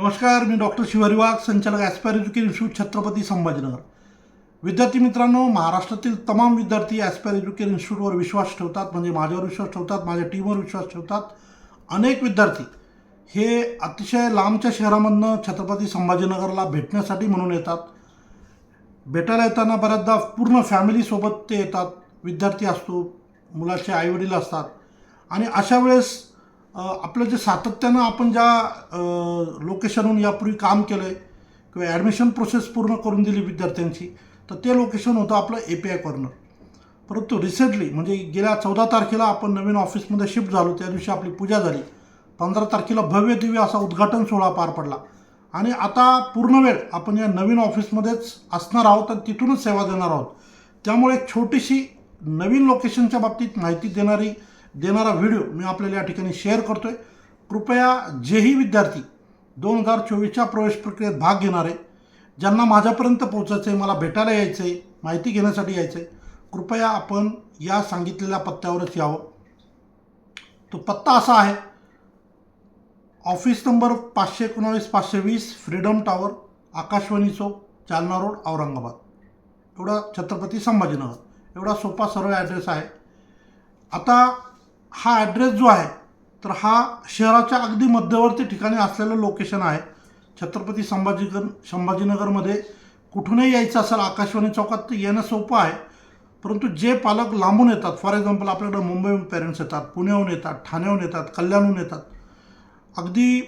नमस्कार मी डॉक्टर शिवारी वाघ संचालक aspire education institute Chhatrapati Sambhajinagar. विद्यार्थी मित्रांनो महाराष्ट्रातील तमाम विद्यार्थी ॲस्पायर एज्युकेशन इन्स्टिट्यूटवर विश्वास ठेवतात म्हणजे माझ्यावर विश्वास ठेवतात माझ्या टीमवर विश्वास ठेवतात. अनेक विद्यार्थी हे अतिशय लांबच्या शहरामधनं छत्रपती संभाजीनगरला भेटण्यासाठी म्हणून येतात. भेटायला येताना बऱ्याचदा पूर्ण फॅमिलीसोबत ते येतात. विद्यार्थी असतो मुलाचे आईवडील असतात. आणि अशा वेळेस आपलं जे सातत्यानं आपण ज्या लोकेशनहून यापूर्वी काम केलं आहे किंवा ॲडमिशन प्रोसेस पूर्ण करून दिली विद्यार्थ्यांची तर ते लोकेशन होतं आपलं ए पी आय कॉर्नर परंतु रिसेंटली म्हणजे गेल्या चौदा तारखेला आपण नवीन ऑफिसमध्ये शिफ्ट झालो त्या दिवशी आपली पूजा झाली. पंधरा तारखेला भव्य दिव्य असा उद्घाटन सोहळा पार पडला. आणि आता पूर्ण वेळ आपण या नवीन ऑफिसमध्येच असणार आहोत आणि तिथूनच सेवा देणार आहोत. त्यामुळे एक छोटीशी नवीन लोकेशनच्या बाबतीत माहिती देणारी देणारा व्हिडिओ मी आपल्याला या ठिकाणी शेअर करतो आहे कृपया जेही विद्यार्थी दोन हजार चोवीसच्या प्रवेश प्रक्रियेत भाग घेणार आहे ज्यांना माझ्यापर्यंत पोचायचं आहे मला भेटायला यायचं आहे माहिती घेण्यासाठी यायचं आहे कृपया आपण या सांगितलेल्या पत्त्यावरच यावं. तो पत्ता असा आहे ऑफिस नंबर पाचशे एकोणावीस पाचशे वीस फ्रीडम टॉवर आकाशवाणी चौक जालना रोड औरंगाबाद. एवढा छत्रपती संभाजीनगर. एवढा सोपा सरळ ॲड्रेस आहे. आता हा ॲड्रेस जो आहे तर हा शहराच्या अगदी मध्यवर्ती ठिकाणी असलेलं लोकेशन आहे. छत्रपती संभाजीनगर संभाजीनगरमध्ये कुठूनही यायचं असेल आकाशवाणी चौकात तर येणं सोपं आहे. परंतु जे पालक लांबून येतात फॉर एक्झाम्पल आपल्याकडे मुंबईहून पेरेंट्स येतात पुण्याहून येतात ठाण्याहून येतात कल्याणहून येतात. अगदी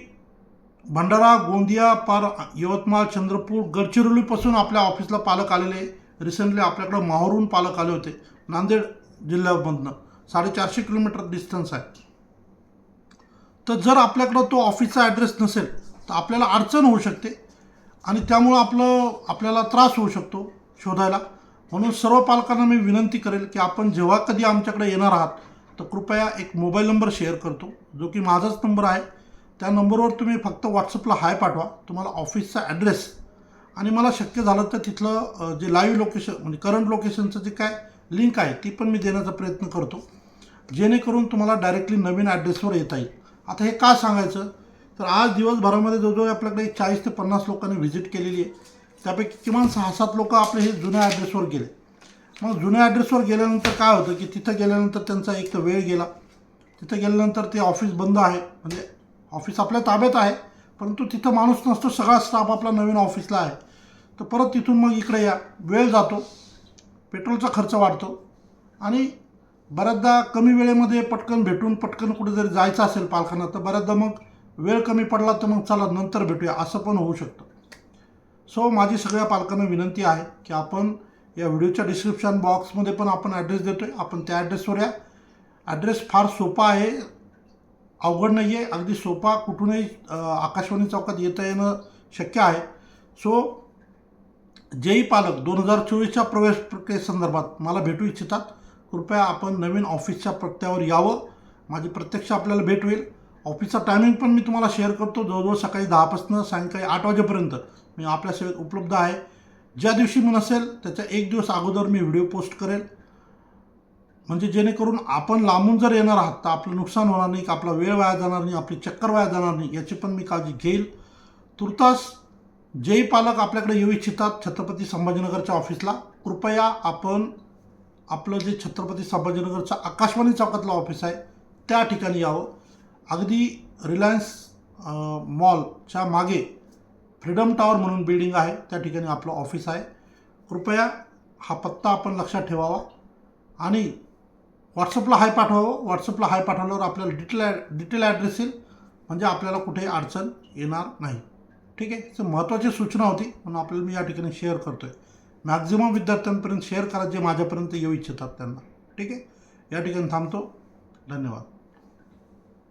भंडारा गोंदिया पार यवतमाळ चंद्रपूर गडचिरोलीपासून आपल्या ऑफिसला पालक आलेले. रिसेंटली आपल्याकडं माहूरहून पालक आले होते नांदेड जिल्ह्यामधनं. साडेचारशे किलोमीटर डिस्टन्स आहे. तर जर आपल्याकडं तो ऑफिसचा ॲड्रेस नसेल तर आपल्याला अडचण होऊ शकते. आणि त्यामुळं आपलं आपल्याला त्रास होऊ शकतो शोधायला. म्हणून सर्व पालकांना मी विनंती करेल की आपण जेव्हा कधी आमच्याकडे येणार आहात तर कृपया एक मोबाईल नंबर शेअर करतो जो की माझाच नंबर आहे. त्या नंबरवर तुम्ही फक्त व्हॉट्सअपला हाय पाठवा. तुम्हाला ऑफिसचा ॲड्रेस आणि मला शक्य झालं तर तिथलं जे लाईव्ह लोकेशन म्हणजे करंट लोकेशनचं जे काय लिंक आहे ती पण मी देण्याचा प्रयत्न करतो. जेणेकरून तुम्हाला डायरेक्टली नवीन ॲड्रेसवर येता येईल. आता हे का सांगायचं? तर आज दिवसभरामध्ये जवळजवळ आपल्याकडे चाळीस ते पन्नास लोकांनी व्हिजिट केलेली आहे. त्यापैकी किमान सहा सात लोक आपले हे जुन्या ॲड्रेसवर गेले. मग जुन्या ॲड्रेसवर गेल्यानंतर काय होतं की तिथं गेल्यानंतर त्यांचा एक तर वेळ गेला. तिथं गेल्यानंतर ते ऑफिस बंद आहे. म्हणजे ऑफिस आपल्या ताब्यात आहे परंतु तिथं माणूस नसतो. सगळा स्टाफ आपला नवीन ऑफिसला आहे. तर परत तिथून मग इकडे या. वेळ जातो. पेट्रोलचा खर्च वाढतो. आणि बऱ्याचदा कमी वेळेमध्ये पटकन भेटून पटकन कुठे जरी जायचं असेल पालखांना तर बऱ्याचदा मग वेळ कमी पडला तर मग चला नंतर भेटूया असं पण होऊ शकतं. सो माझी सगळ्या पालकांना विनंती आहे की आपण या व्हिडिओच्या डिस्क्रिप्शन बॉक्समध्ये पण आपण ॲड्रेस देतो आहे आपण त्या ॲड्रेसवर या. ॲड्रेस फार सोपा आहे. अवघड नाही आहे अगदी सोपा कुठूनही आकाशवाणी चौकात येता येणं शक्य आहे. सो जेही पालक दोन हजार चोवीसच्या प्रवेश प्रक्रियेसंदर्भात मला भेटू इच्छितात. कृपया आपण नवीन ऑफिसच्या पत्त्यावर यावं. माझी प्रत्यक्ष आपल्याला भेट होईल. ऑफिसचा टायमिंग पण मी तुम्हाला शेअर करतो. जवळजवळ सकाळी दहापासून सायंकाळी आठ वाजेपर्यंत मी आपल्या सेवेत उपलब्ध आहे. ज्या दिवशी मी नसेल त्याच्या एक दिवस अगोदर मी व्हिडिओ पोस्ट करेल. म्हणजे जेणेकरून आपण लांबून जर येणार आहात तर आपलं नुकसान होणार नाही की आपला वेळ वाया जाणार नाही आपली चक्कर वाया जाणार नाही याची पण मी काळजी घेईल. तुर्तास जेही पालक आपल्याकडे येऊ इच्छितात छत्रपती संभाजीनगरच्या ऑफिसला कृपया आपण आपलं जे छत्रपती संभाजीनगरचं आकाशवाणी चौकातलं ऑफिस आहे त्या ठिकाणी यावं. अगदी रिलायन्स मॉलच्या मागे फ्रीडम टॉवर म्हणून बिल्डिंग आहे त्या ठिकाणी आपलं ऑफिस आहे. कृपया हा पत्ता आपण लक्षात ठेवावा. आणि व्हॉट्सअपला हाय पाठवावं. व्हॉट्सअपला हाय पाठवल्यावर आपल्याला डिटेल ॲ डिटेल ॲड्रेस येईल. म्हणजे आपल्याला कुठे अडचण येणार नाही. ठीक आहे? तर महत्त्वाची सूचना होती म्हणून आपल्याला मी या ठिकाणी शेअर करतो आहे मॅक्झिमम विद्यार्थ्यांपर्यंत शेअर करा जे माझ्यापर्यंत येऊ इच्छितात त्यांना. ठीक आहे? या ठिकाणी थांबतो. धन्यवाद.